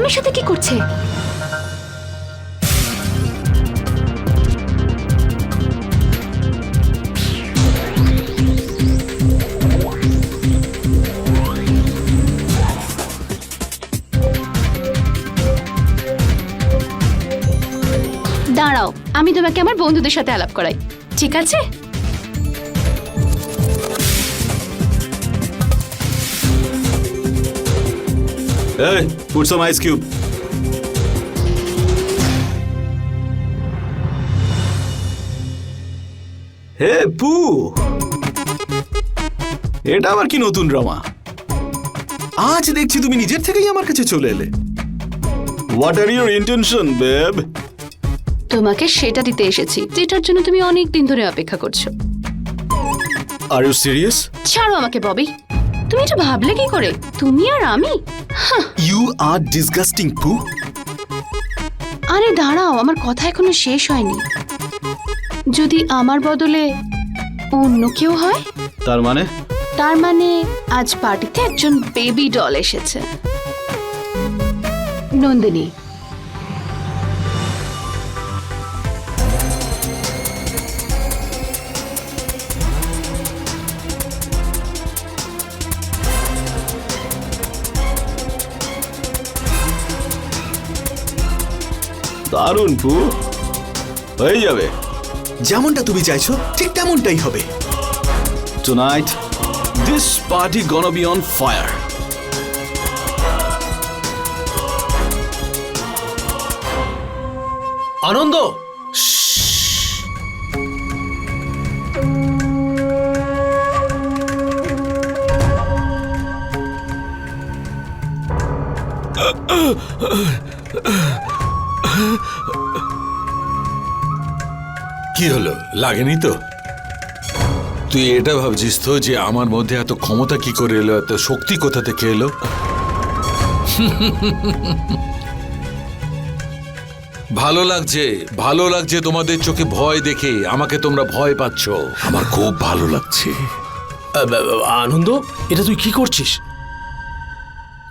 নন্দিনী সাথে কি করছে? দাঁড়াও আমি তোমাকে আমার বন্ধুদের সাথে আলাপ করাই। ঠিক আছে? Hey, put some ice cube. হে পু এটা আবার কি নতুন ড্রামা আজ দেখছি তুমি নিজের থেকেই আমার কাছে চলে এলে। What are your intention babe তোমাকে সেটা দিতে এসেছি যেটার জন্য তুমি অনেক দিন ধরে অপেক্ষা করছ। আর ইউ সিরিয়াস ছাড়ো আমাকে ববি। তুমি এটা ভাবলে কি করে? তুমি আর আমি? ইউ আর ডিসগাস্টিং পু আরে দাঁড়াও আমার কথা এখনও শেষ হয়নি। যদি আমার বদলে অন্য কেউ হয়? তার মানে? তার মানে আজ পার্টিতে একজন বেবি ডল এসেছে। নন্দিনী দারুণ পু। হয়ে যাবে। যেমনটা তুমি চাইছো ঠিক তেমনটাই হবে। Tonight, this party gonna be on fire. আনন্দ? কি হলো? লাগেনি তো? তুই এটা ভাবছিস তো যে আমার মধ্যে এত ক্ষমতা কি করে এলো এত শক্তি কোথা থেকে এলো? ভালো লাগছে ভালো লাগছে তোমাদের চোখে ভয় দেখে আমাকে তোমরা ভয় পাচ্ছ। আমার খুব ভালো লাগছে। আনন্দ এটা তুই কি করছিস?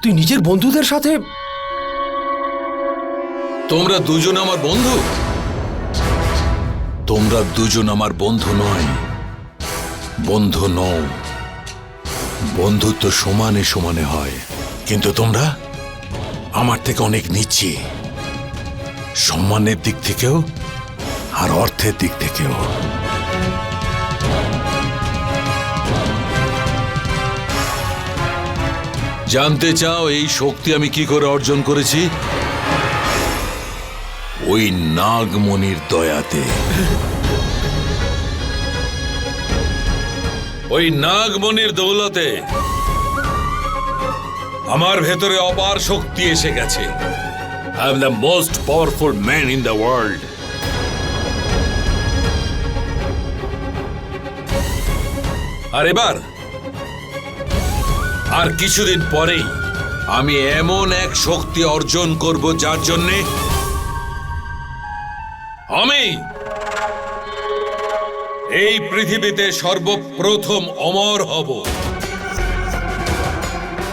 তুই নিজের বন্ধুদের সাথে তোমরা দুজন আমার বন্ধু? তোমরা দুজন আমার বন্ধু নয়। বন্ধু নও। বন্ধুত্ব সমানে সমানে হয়। কিন্তু তোমরা আমার থেকে অনেক নিচে। সম্মানের দিক থেকেও আর অর্থের দিক থেকেও। জানতে চাও এই শক্তি আমি কি করে অর্জন করেছি? ওই নাগমণির দয়াতে। ওই নাগমণির দৌলতে আমার ভেতরে অপার শক্তি এসে গেছে। I am the most powerful man in the world আর এবার, আর কিছুদিন পরেই আমি এমন এক শক্তি অর্জন করব যার জন্যে আমি এই পৃথিবীতে সর্বপ্রথম অমর হব।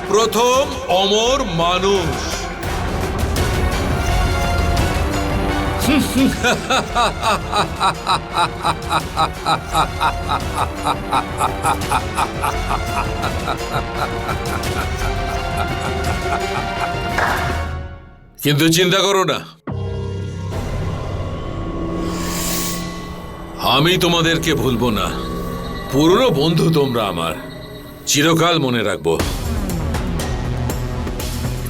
প্রথম অমর মানুষ। কিন্তু চিন্তা করো না। আমি তোমাদেরকে ভুলবো না। পুরনো বন্ধু তোমরা আমার। চিরকাল মনে রাখব।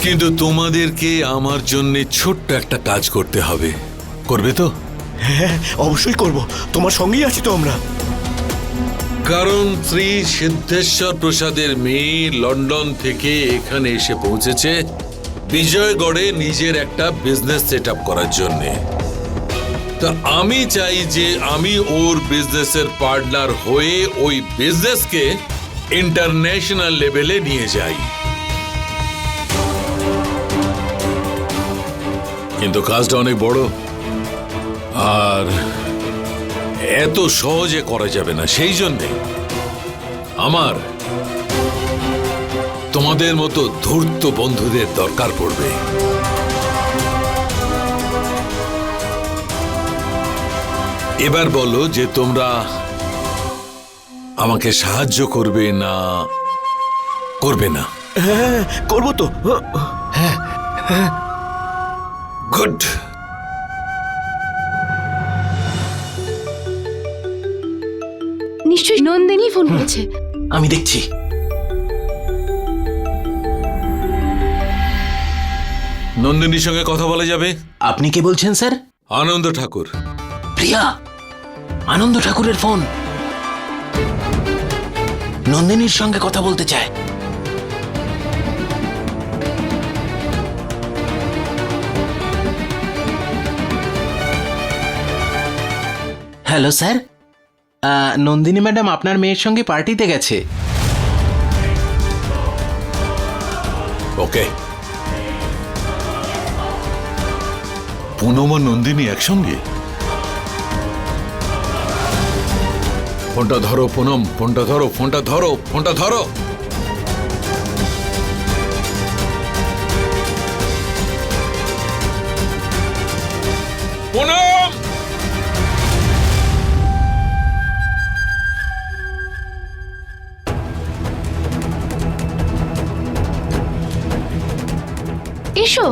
কিন্তু তোমাদেরকে আমার জন্য ছোট্ট একটা কাজ করতে হবে। করবে তো? হ্যাঁ অবশ্যই করব। তোমার সঙ্গেই আছি তো আমরা। কারণ শ্রী সিদ্ধেশ্বর প্রসাদের মেয়ে লন্ডন থেকে এখানে এসে পৌঁছেছে বিজয়গড়ে নিজের একটা বিজনেস সেট আপ করার জন্যে। তা আমি চাই যে আমি ওর বিজনেসের পার্টনার হয়ে ওই বিজনেসকে ইন্টারন্যাশনাল লেভেলে নিয়ে যাই। কিন্তু কাজটা অনেক বড়। আর এত সহজে করা যাবে না, সেই জন্যে আমার আমাদের মতো ধূর্ত বন্ধুদের দরকার পড়বে। এবার বলো যে তোমরা আমাকে সাহায্য করবে না করবে না? হ্যাঁ করব তো। গুড নিশ্চয়ই নন্দিনী ফোন করেছে। আমি দেখছি। নন্দিনীর সঙ্গে কথা বলা যাবে? আপনি কে বলছেন স্যার? আনন্দ ঠাকুর। প্রিয়া! আনন্দ ঠাকুরের ফোন। নন্দিনীর সঙ্গে কথা বলতে চায়। Hello sir. নন্দিনী ম্যাডাম আপনার মেয়ের সঙ্গে পার্টিতে গেছে। ওকে। পুনম নন্দিনী একসঙ্গে? ফোনটা ধরো পুনম। ফোনটা ধরো ফোনটা ধরো ফোনটা ধরো। এসো।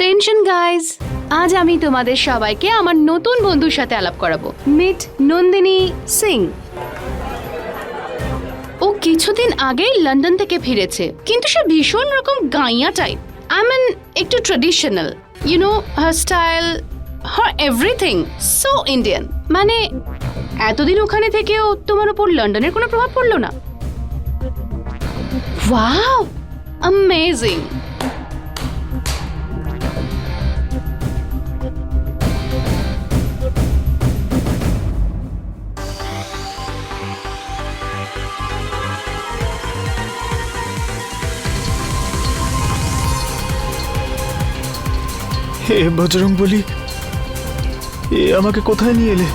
অ্যাটেনশন গাইজ আজ আমি তোমাদের সবাইকে আমার নতুন বন্ধুর সাথে আলাপ করাবো। মিট নন্দিনী সিং। ও কিছুদিন আগেই লন্ডন থেকে ফিরেছে, কিন্তু সে ভীষণ রকম গাইয়া টাইপ আই মিন একটু traditional you know her style her everything so Indian মানে এতদিন ওখানে থেকেও তোমার উপর লন্ডনের কোনো প্রভাব পড়ল না? ওয়াও অ্যামেজিং হে বজরং বলি এ আমাকে কোথায় নিয়ে এলে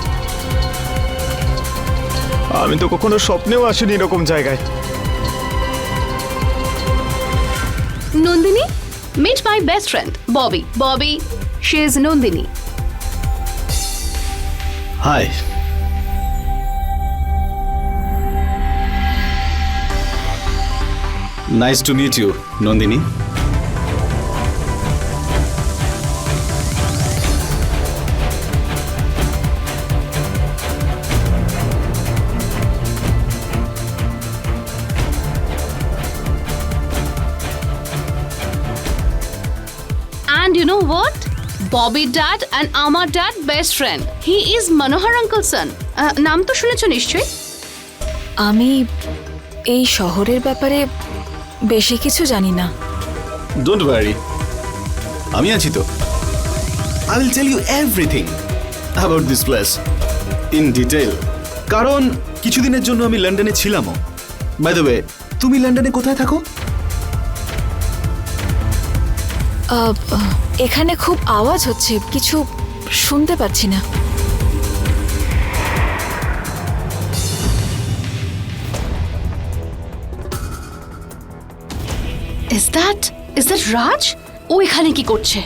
আমি তো কখনো স্বপ্নেও আসিনি এরকম জায়গায় Nandini, meet my best friend, Bobby. Bobby, she is Nandini. Hi nice to meet you Nandini Bobby dad and আমার dad best friend he is Manohar uncle son. Uh, নাম তো শুনেছ নিশ্চয়ই? আমি এই শহরের ব্যাপারে বেশি কিছু জানি না। ডোন্ট ওয়ারি আমি আছি তো। I will tell you everything about this place in detail কারণ কিছুদিনের জন্য আমি লন্ডনে ছিলামও। বাই দ্য ওয়ে তুমি লন্ডনে কোথায় থাকো? এখানে খুব আওয়াজ হচ্ছে, কিছু শুনতে পাচ্ছি না। Is that is that Raj ও এখানে কি করছে?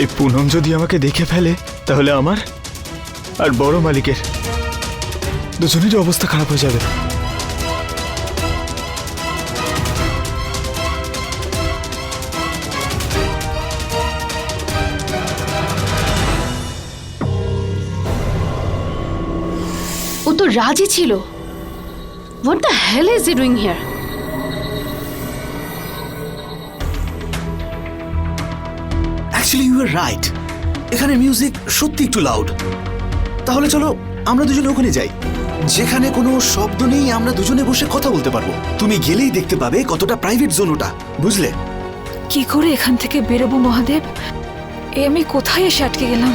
এই পুনম যদি আমাকে দেখে ফেলে, তাহলে আমার আর বড় মালিকের দুজনেরই অবস্থা খারাপ হয়ে যাবে। ও তো রাজই ছিল। What the hell is he doing here actually you are right এখানে মিউজিক সত্যি একটু লাউড তাহলে চলো আমরা দুজনে ওখানে যাই। যেখানে কোনো শব্দ নেই আমরা দুজনে বসে কথা বলতে পারব। তুমি গেলেই দেখতে পাবে কতটা প্রাইভেট জোন ওটা বুঝলে? কি করে এখান থেকে বেরোবো মহাদেব? এ আমি কোথায় এসে আটকে গেলাম?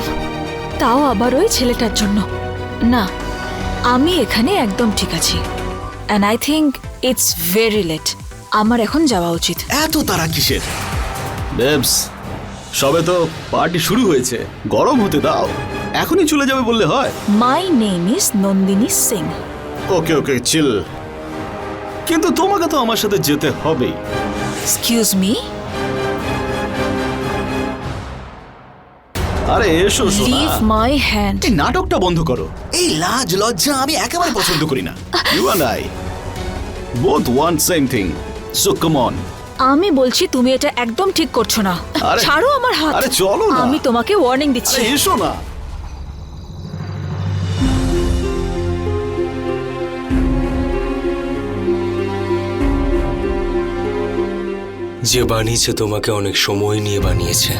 তাও আবার ওই ছেলেটার জন্য। না আমি এখানে একদম ঠিক আছি। And I think it's very late আমার এখন যাওয়া উচিত। এত তারা কিসের? বেবস সবে তো পার্টি শুরু হয়েছে। গরম হতে দাও। এখনই চলে যাবে বললে হয়। My name is Nandini Singh okay okay chill. কিন্তু তোমাকে তো আমার সাথে যেতে হবেই এক্সকিউজ মি আরে এসো লিভ মাই হ্যান্ড এই নাটকটা বন্ধ করো। এই লাজ লজ্জা আমি একেবারে পছন্দ করি না। You and I both one same thing so come on আমি বলছি তুমি এটা একদম ঠিক করছ না। ছাড়ো আমার হাত। আরে চলো না। আমি তোমাকে ওয়ার্নিং দিচ্ছি। এসো না। যে বানিয়েছে তোমাকে অনেক সময় নিয়ে বানিয়েছে।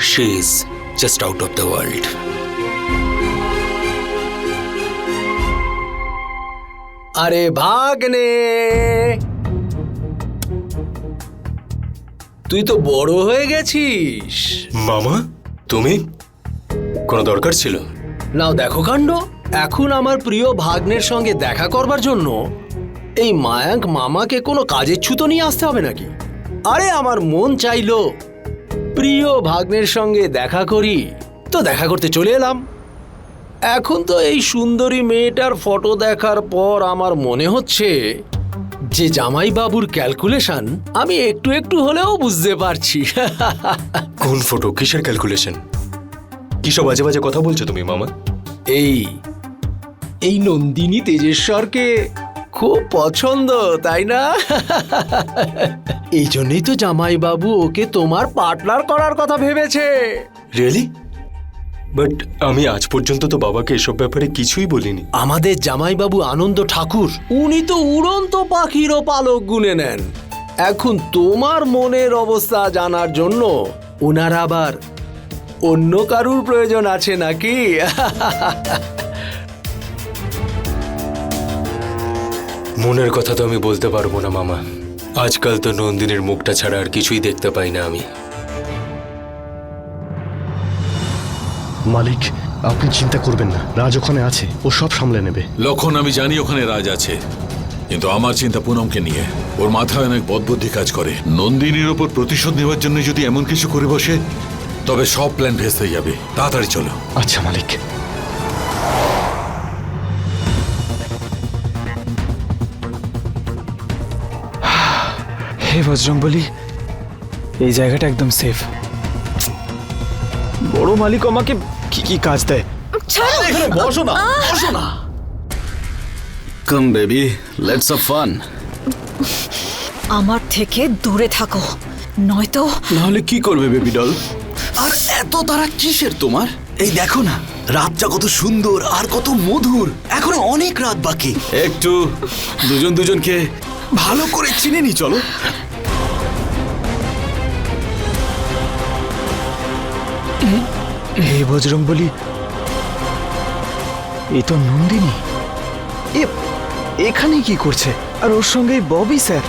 She is just out of the world আরে ভাগ্নে তুই তো বড় হয়ে গেছিস। মামা তুমি? কোনো দরকার ছিল? নাও দেখো কাণ্ড। এখন আমার প্রিয় ভাগ্নের সঙ্গে দেখা করবার জন্য এই মায়াঙ্ক মামাকে কোনো কাজের ছুতো নিয়ে আসতে হবে নাকি? আরে আমার মন চাইলো প্রিয় ভাগ্নের সঙ্গে দেখা করি। তো দেখা করতে চলে এলাম। এখন তো এই সুন্দরী মেয়েটার ফটো দেখার পর আমার মনে হচ্ছে যে জামাইবাবুর ক্যালকুলেশন আমি একটু একটু হলেও বুঝতে পারছি। কোন ফটো? কিসের ক্যালকুলেশন? কিসব বাজে বাজে কথা বলছো তুমি মামা? এই এই নন্দিনী তেজেশ্বরকে খুব পছন্দ তাই না? এই জন্যই তো জামাইবাবু ওকে তোমার পার্টনার করার কথা ভেবেছে। রিয়েলি বাট আমি আজ পর্যন্ত তো বাবাকে এসব ব্যাপারে কিছুই বলিনি। আমাদের জামাইবাবু আনন্দ ঠাকুর উনি তো উড়ন্ত পাখিরও পালক গুনে নেন। এখন তোমার মনের অবস্থা জানার জন্য ওনার আবার অন্য কারুর প্রয়োজন আছে নাকি? মনের কথা তো আমি বলতে পারব না মামা। আজকাল তো নন্দিনীর মুখটা ছাড়া আর কিছুই দেখতে পাই না আমি। মালিক আপনি চিন্তা করবেন না। রাজ ওখানে আছে ও সব সামলে নেবে। লক্ষণ আমি জানি ওখানে রাজ আছে। কিন্তু আমার চিন্তা পুনমকে নিয়ে। ওর মাথায় অনেক বদবুদ্ধি কাজ করে। নন্দিনীর ওপর প্রতিশোধ নেওয়ার জন্য যদি এমন কিছু করে বসে তবে সব প্ল্যান ভেস্তে যাবে। তাড়াতাড়ি চলো। আচ্ছা মালিক। হে বজরংবলী এই জায়গাটা একদম সেফ বড় মালিক আমাকে কি কি কাজ দেয়? এখানে বসো না বসো না। Come baby let's a fun আমার থেকে দূরে থাকো নয়তো নাহলে কি করবে বেবি ডল আর এত তারা কিসের তোমার? এই দেখো না রাতটা কত সুন্দর আর কত মধুর। এখনও অনেক রাত বাকি। একটু দুজন দুজনকে ভালো করে চিনে নি চলো। হে বজরংবলী এ তো নন্দিনী। এ এখানে কি করছে? আর ওর সঙ্গে ববি স্যার।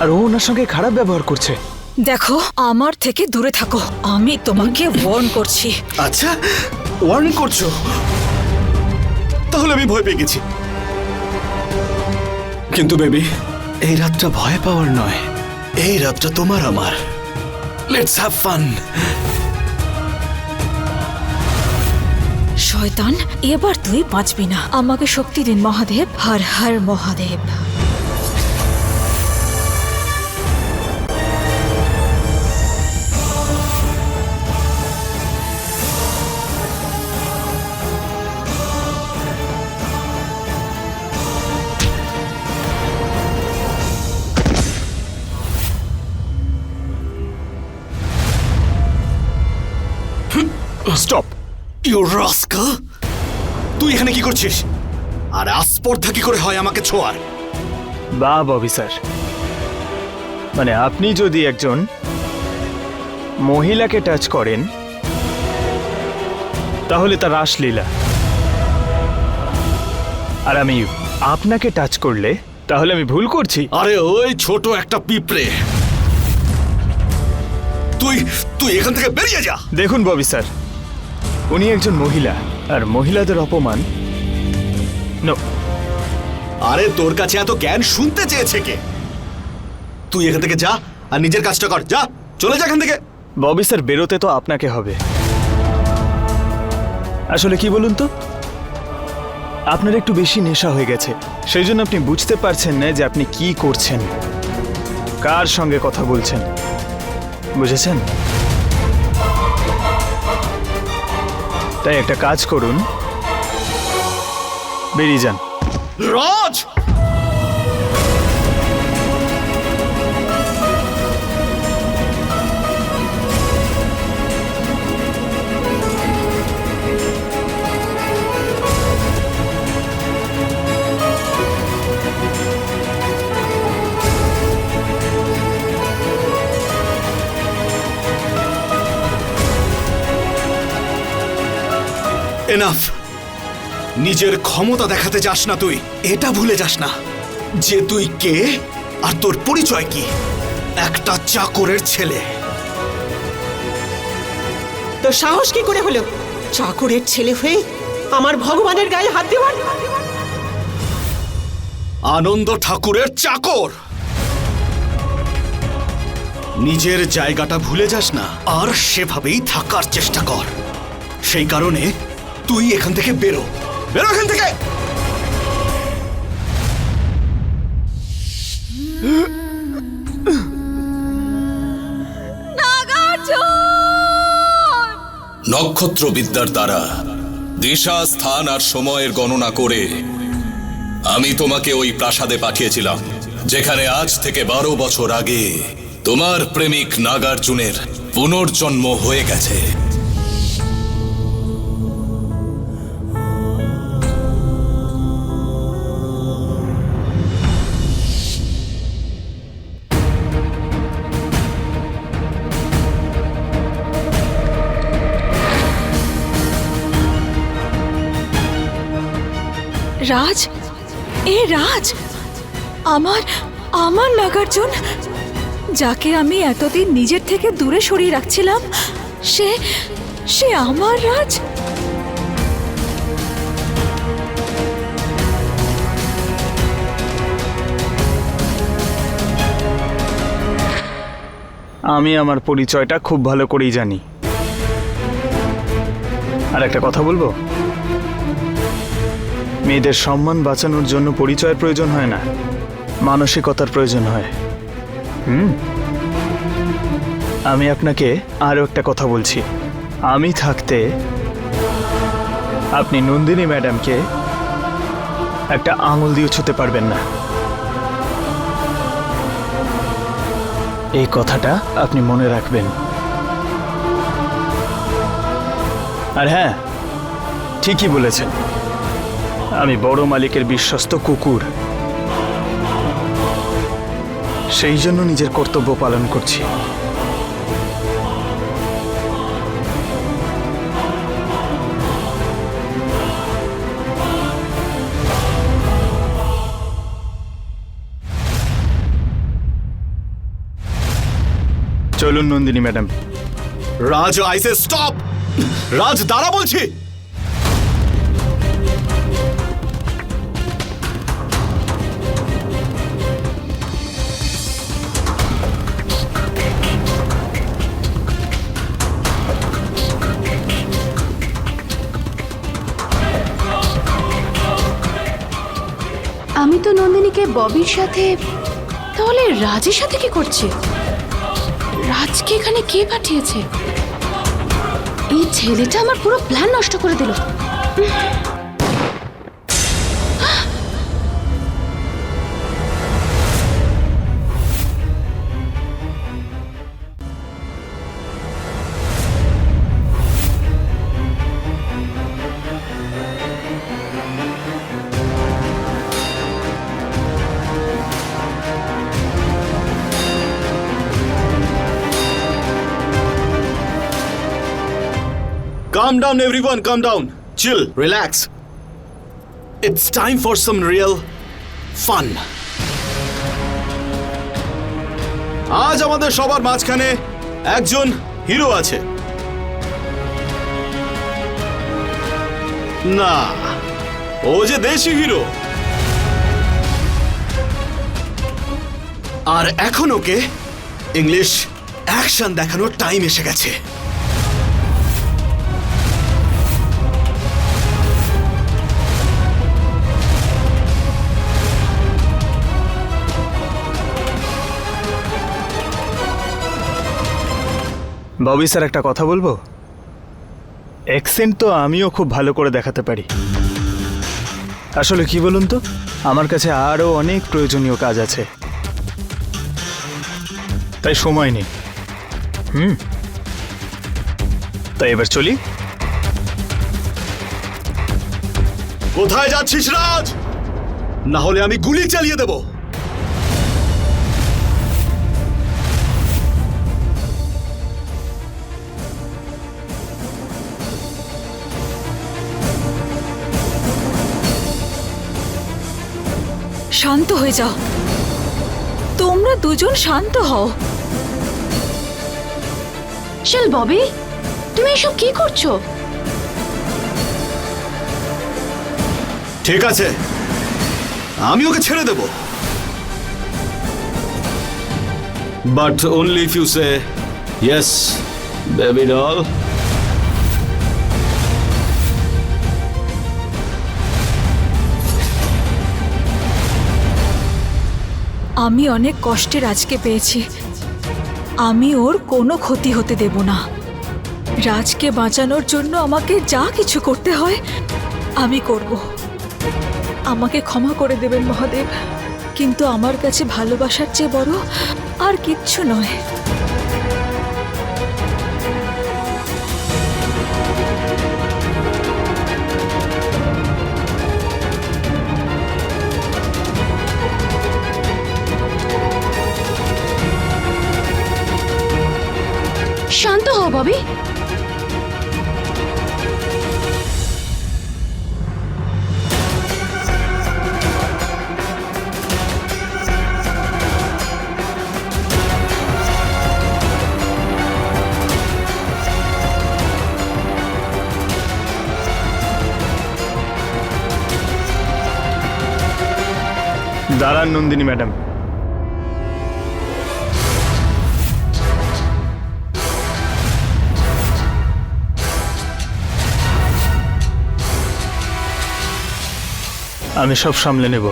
আর ও ওনার সঙ্গে খারাপ ব্যবহার করছে। দেখো আমার থেকে দূরে থাকো। আমি তোমাকে ওয়ার্ন করছি। আচ্ছা ওয়ার্নিং করছ? তাহলে আমি ভয় পেয়ে গেছি। কিন্তু বেবি এই রাতটা ভয় পাওয়ার নয়। এই রাতটা তোমার আমার। লেটস হ্যাভ ফান শয়তান এবার তুই বাঁচবি না। আমাকে শক্তি দিন মহাদেব হর হর মহাদেব। ইউ রাস্কাল তুই এখানে কি করছিস? আর আস্পর্ধা কি করে হয় আমাকে ছোঁয়ার? বা ববি স্যার। মানে আপনি যদি একজন মহিলাকে টাচ করেন তাহলে তার রাসলীলা। আর আমি আপনাকে টাচ করলে তাহলে আমি ভুল করছি। আরে ওই ছোট একটা পিঁপড়ে। তুই তুই এখান থেকে বেরিয়ে যা। দেখুন ববি স্যার উনি একজন মহিলা। আর মহিলাদের অপমান? নো আরে তোর কাছে এত জ্ঞান শুনতে চেয়েছে কে? তুই এখান থেকে যা আর নিজের কাজটা কর। যা চলে যা এখান থেকে। ববি স্যার বেরোতে তো আপনাকে হবে। আসলে কি বলুন তো? আপনার একটু বেশি নেশা হয়ে গেছে। সেই জন্য আপনি বুঝতে পারছেন না যে আপনি কি করছেন। কার সঙ্গে কথা বলছেন? বুঝেছেন? তাই একটা কাজ করুন। বেরিয়ে যান। রাজ! এনাফ নিজের ক্ষমতা দেখাতে যাস না তুই। এটা ভুলে যাস না যে তুই কে আর তোর পরিচয় কি। একটা চাকরের ছেলে। তোর সাহস কি করে হলো? চাকরের ছেলে হয়ে আমার ভগবানের গায়ে হাত দেওয়ার? আনন্দ ঠাকুরের চাকর। নিজের জায়গাটা ভুলে যাস না। আর সেভাবেই থাকার চেষ্টা কর। সেই কারণে তুই এখান থেকে বেরো। বেরো এখান থেকে! নক্ষত্র বিদ্যার দ্বারা দিশা স্থান আর সময়ের গণনা করে আমি তোমাকে ওই প্রাসাদে পাঠিয়েছিলাম যেখানে আজ থেকে বারো বছর আগে তোমার প্রেমিক নাগার্জুনের পুনর্জন্ম হয়ে গেছে। রাজ? এ রাজ! আমার আমার নাগার্জুন! যাকে আমি এতদিন নিজের থেকে দূরে সরিয়ে রাখছিলাম, সে সে আমার রাজ? আমি আমার পরিচয়টা খুব ভালো করেই জানি। আর একটা কথা বলব? মেয়েদের সম্মান বাঁচানোর জন্য পরিচয়ের প্রয়োজন হয় না। মানসিকতার প্রয়োজন হয়। হুম? আমি আপনাকে আরও একটা কথা বলছি। আমি থাকতে আপনি নন্দিনী ম্যাডামকে একটা আঙুল দিয়ে ছুতে পারবেন না। এই কথাটা আপনি মনে রাখবেন। আর হ্যাঁ ঠিকই বলেছেন। আমি বড় মালিকের বিশ্বস্ত কুকুর। সেই জন্য নিজের কর্তব্য পালন করছি। চলুন নন্দিনী ম্যাডাম। রাজ, আইসে, স্টপ! রাজ, দাঁড়া বলছি! ববির সাথে? তাহলে রাজের সাথে কি করছে? রাজকে এখানে কে পাঠিয়েছে? এই ছেলেটা আমার পুরো প্ল্যান নষ্ট করে দিল। Come down everyone come down chill relax it's time for some real fun আজ আমাদের সবার মাঝখানে একজন হিরো আছে। না, ও যে দেশি হিরো আর এখন ওকে ইংলিশ অ্যাকশন দেখানোর টাইম এসে গেছে। ববি স্যার একটা কথা বলব? অ্যাকসেন্ট তো আমিও খুব ভালো করে দেখাতে পারি। আসলে কি বলুন তো? আমার কাছে আরও অনেক প্রয়োজনীয় কাজ আছে। তাই সময় নেই। হুম? তাই এবার চলি। কোথায় যাচ্ছিস রাজ? না হলে আমি গুলি চালিয়ে দেব। শান্ত হয়ে যাও। তোমরা দুজন শান্ত হও। চল ববি তুমি এসব কি করছ? ঠিক আছে। আমি ওকে ছেড়ে দেব। But only if you say yes baby doll আমি অনেক কষ্টে রাজকে পেয়েছি। আমি ওর কোনো ক্ষতি হতে দেব না। রাজকে বাঁচানোর জন্য আমাকে যা কিছু করতে হয়, আমি করব। আমাকে ক্ষমা করে দেবেন মহাদেব, কিন্তু আমার কাছে ভালোবাসার চেয়ে বড় আর কিচ্ছু নয়। হও ববি। দাঁড়ান নন্দিনী ম্যাডাম। আমি সব সামলে নেব।